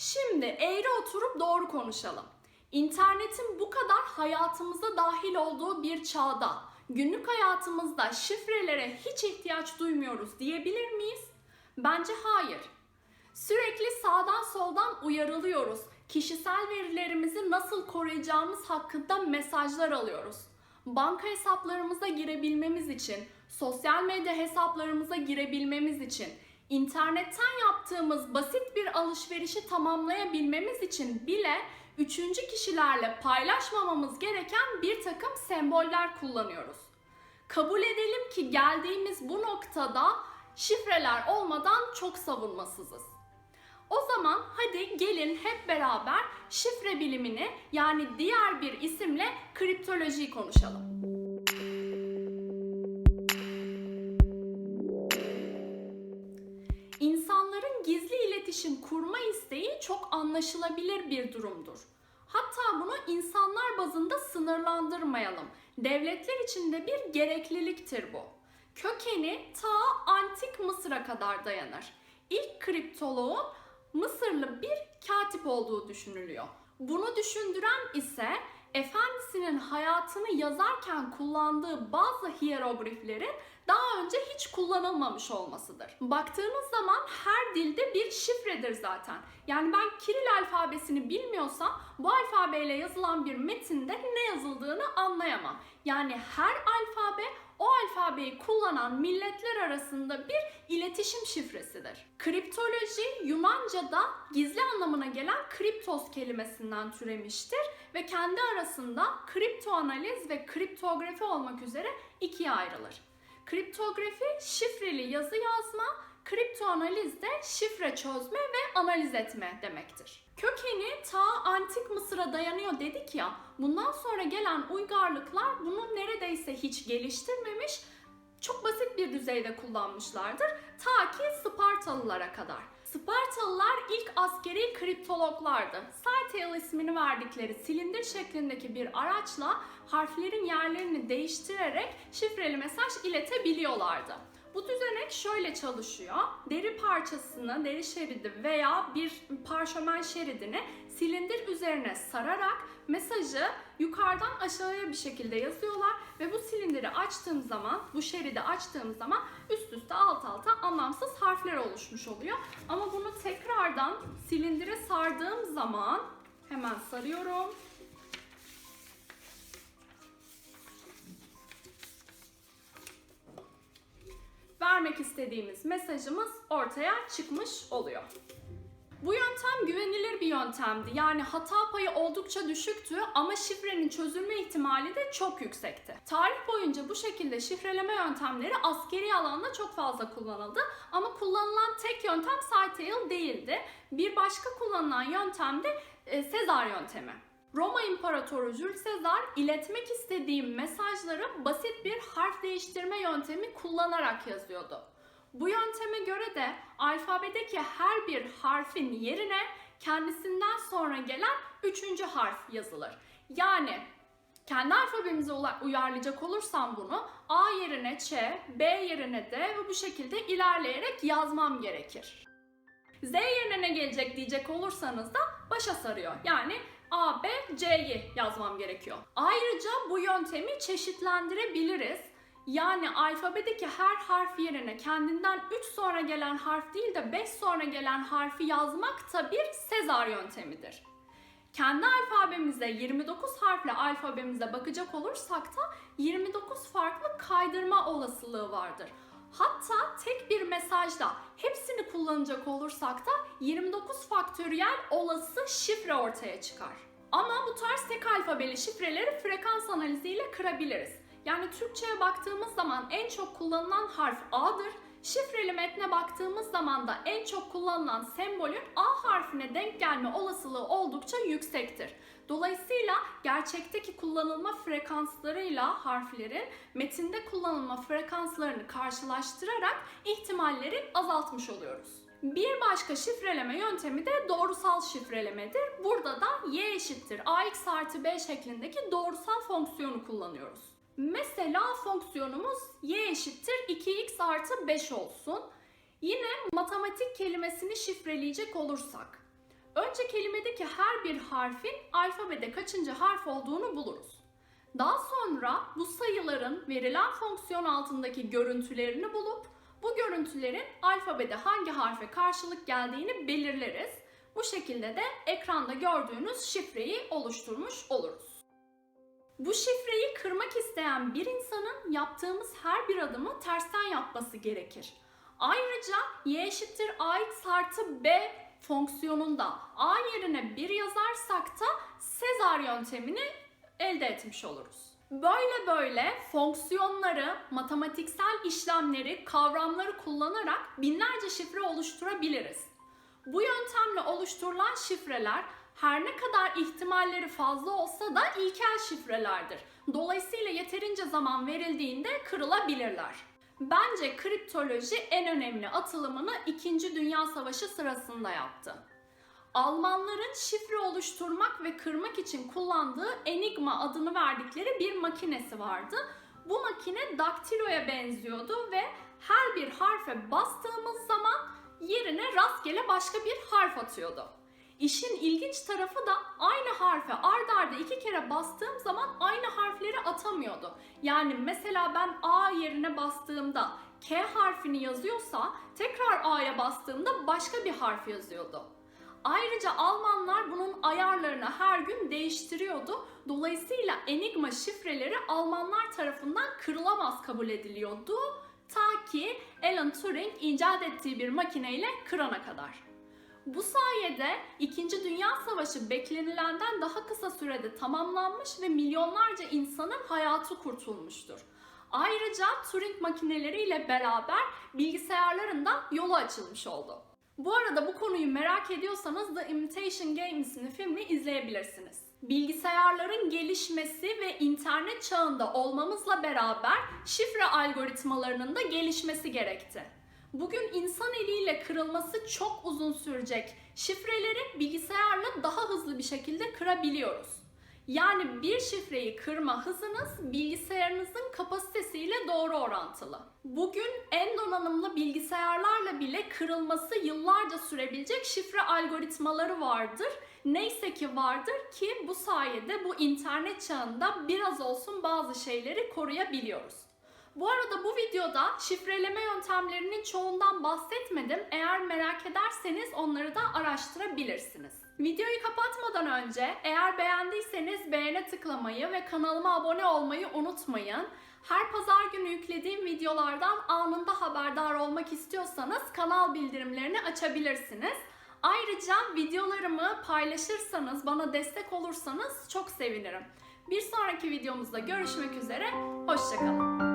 Şimdi eğri oturup doğru konuşalım. İnternetin bu kadar hayatımıza dahil olduğu bir çağda günlük hayatımızda şifrelere hiç ihtiyaç duymuyoruz diyebilir miyiz? Bence hayır. Sürekli sağdan soldan uyarılıyoruz. Kişisel verilerimizi nasıl koruyacağımız hakkında mesajlar alıyoruz. Banka hesaplarımıza girebilmemiz için, sosyal medya hesaplarımıza girebilmemiz için, internetten yaptığımız basit bir alışverişi tamamlayabilmemiz için bile üçüncü kişilerle paylaşmamamız gereken bir takım semboller kullanıyoruz. Kabul edelim ki geldiğimiz bu noktada şifreler olmadan çok savunmasızız. O zaman hadi gelin hep beraber şifre bilimini yani diğer bir isimle kriptolojiyi konuşalım. Anlaşılabilir bir durumdur. Hatta bunu insanlar bazında sınırlandırmayalım. Devletler için de bir gerekliliktir bu. Kökeni ta antik Mısır'a kadar dayanır. İlk kriptoloğun Mısırlı bir katip olduğu düşünülüyor. Bunu düşündüren ise efendisinin hayatını yazarken kullandığı bazı hierogliflerin daha önce hiç kullanılmamış olmasıdır. Baktığınız zaman her dilde bir şifredir zaten. Yani ben Kiril alfabesini bilmiyorsam bu alfabeyle yazılan bir metinde ne yazıldığını anlayamam. Yani her alfabe o alfabeyi kullanan milletler arasında bir iletişim şifresidir. Kriptoloji Yunanca'da gizli anlamına gelen kriptos kelimesinden türemiştir ve kendi arasında kriptoanaliz ve kriptografi olmak üzere ikiye ayrılır. Kriptografi şifreli yazı yazma, kriptoanaliz de şifre çözme ve analiz etme demektir. Kökeni ta antik Mısır'a dayanıyor dedik ya. Bundan sonra gelen uygarlıklar bunu neredeyse hiç geliştirmemiş, çok basit bir düzeyde kullanmışlardır. Ta ki Spartalılara kadar. Spartalılar ilk askeri kriptologlardı. Cytail ismini verdikleri silindir şeklindeki bir araçla harflerin yerlerini değiştirerek şifreli mesaj iletebiliyorlardı. Bu düzenek şöyle çalışıyor. Deri parçasını, deri şeridi veya bir parşömen şeridini silindir üzerine sararak mesajı yukarıdan aşağıya bir şekilde yazıyorlar ve bu silindiri açtığım zaman, bu şeridi açtığım zaman üst üste alt alta anlamsız harfler oluşmuş oluyor. Ama bunu tekrardan silindire sardığım zaman hemen sarıyorum. Vermek istediğimiz mesajımız ortaya çıkmış oluyor. Bu yöntem güvenilir bir yöntemdi. Yani hata payı oldukça düşüktü ama şifrenin çözülme ihtimali de çok yüksekti. Tarih boyunca bu şekilde şifreleme yöntemleri askeri alanda çok fazla kullanıldı ama kullanılan tek yöntem Cytail değildi. Bir başka kullanılan yöntem de e, Sezar yöntemi. Roma İmparatoru Jules Caesar iletmek istediğim mesajları basit bir harf değiştirme yöntemi kullanarak yazıyordu. Bu yönteme göre de alfabedeki her bir harfin yerine kendisinden sonra gelen üçüncü harf yazılır. Yani kendi alfabemize uyarlayacak olursam bunu A yerine Ç, B yerine D ve bu şekilde ilerleyerek yazmam gerekir. Z yerine ne gelecek diyecek olursanız da başa sarıyor. Yani A, B, C'yi yazmam gerekiyor. Ayrıca bu yöntemi çeşitlendirebiliriz. Yani alfabedeki her harf yerine kendinden 3 sonra gelen harf değil de 5 sonra gelen harfi yazmak da bir Sezar yöntemidir. Kendi alfabemize 29 harfli alfabemize bakacak olursak da 29 farklı kaydırma olasılığı vardır. Hatta tek bir mesajda hepsini kullanacak olursak da 29 faktöriyel olası şifre ortaya çıkar. Ama bu tarz tek alfabeli şifreleri frekans analiziyle kırabiliriz. Yani Türkçe'ye baktığımız zaman en çok kullanılan harf A'dır. Şifreli metne baktığımız zaman da en çok kullanılan sembolün A harfine denk gelme olasılığı oldukça yüksektir. Dolayısıyla gerçekteki kullanılma frekanslarıyla harflerin metinde kullanılma frekanslarını karşılaştırarak ihtimalleri azaltmış oluyoruz. Bir başka şifreleme yöntemi de doğrusal şifrelemedir. Burada da y eşittir ax artı b şeklindeki doğrusal fonksiyonu kullanıyoruz. Mesela fonksiyonumuz y eşittir 2x artı 5 olsun. Yine matematik kelimesini şifreleyecek olursak. Önce kelimedeki her bir harfin alfabede kaçıncı harf olduğunu buluruz. Daha sonra bu sayıların verilen fonksiyon altındaki görüntülerini bulup bu görüntülerin alfabede hangi harfe karşılık geldiğini belirleriz. Bu şekilde de ekranda gördüğünüz şifreyi oluşturmuş oluruz. Bu şifreyi kırmak isteyen bir insanın yaptığımız her bir adımı tersten yapması gerekir. Ayrıca y eşittir ait artı b fonksiyonunda a yerine 1 yazarsak da Sezar yöntemini elde etmiş oluruz. Böyle böyle fonksiyonları, matematiksel işlemleri, kavramları kullanarak binlerce şifre oluşturabiliriz. Bu yöntemle oluşturulan şifreler her ne kadar ihtimalleri fazla olsa da ilkel şifrelerdir. Dolayısıyla yeterince zaman verildiğinde kırılabilirler. Bence kriptoloji en önemli atılımını 2. Dünya Savaşı sırasında yaptı. Almanların şifre oluşturmak ve kırmak için kullandığı Enigma adını verdikleri bir makinesi vardı. Bu makine daktiloya benziyordu ve her bir harfe bastığımız zaman yerine rastgele başka bir harf atıyordu. İşin ilginç tarafı da aynı harfe ard arda iki kere bastığım zaman aynı harfleri atamıyordu. Yani mesela ben A yerine bastığımda K harfini yazıyorsa tekrar A'ya bastığımda başka bir harf yazıyordu. Ayrıca Almanlar bunun ayarlarını her gün değiştiriyordu. Dolayısıyla Enigma şifreleri Almanlar tarafından kırılamaz kabul ediliyordu. Ta ki Alan Turing icat ettiği bir makineyle kırana kadar. Bu sayede 2. Dünya Savaşı beklenilenden daha kısa sürede tamamlanmış ve milyonlarca insanın hayatı kurtulmuştur. Ayrıca Turing makineleriyle beraber bilgisayarların da yolu açılmış oldu. Bu arada bu konuyu merak ediyorsanız The Imitation Game isimli filmi izleyebilirsiniz. Bilgisayarların gelişmesi ve internet çağında olmamızla beraber şifre algoritmalarının da gelişmesi gerekti. Bugün insan eliyle kırılması çok uzun sürecek şifreleri bilgisayarla daha hızlı bir şekilde kırabiliyoruz. Yani bir şifreyi kırma hızınız bilgisayarınızın kapasitesiyle doğru orantılı. Bugün en donanımlı bilgisayarlarla bile kırılması yıllarca sürebilecek şifre algoritmaları vardır. Neyse ki vardır ki bu sayede bu internet çağında biraz olsun bazı şeyleri koruyabiliyoruz. Bu arada bu videoda şifreleme yöntemlerinin çoğundan bahsetmedim. Eğer merak ederseniz onları da araştırabilirsiniz. Videoyu kapatmadan önce eğer beğendiyseniz beğene tıklamayı ve kanalıma abone olmayı unutmayın. Her pazar günü yüklediğim videolardan anında haberdar olmak istiyorsanız kanal bildirimlerini açabilirsiniz. Ayrıca videolarımı paylaşırsanız, bana destek olursanız çok sevinirim. Bir sonraki videomuzda görüşmek üzere, hoşçakalın.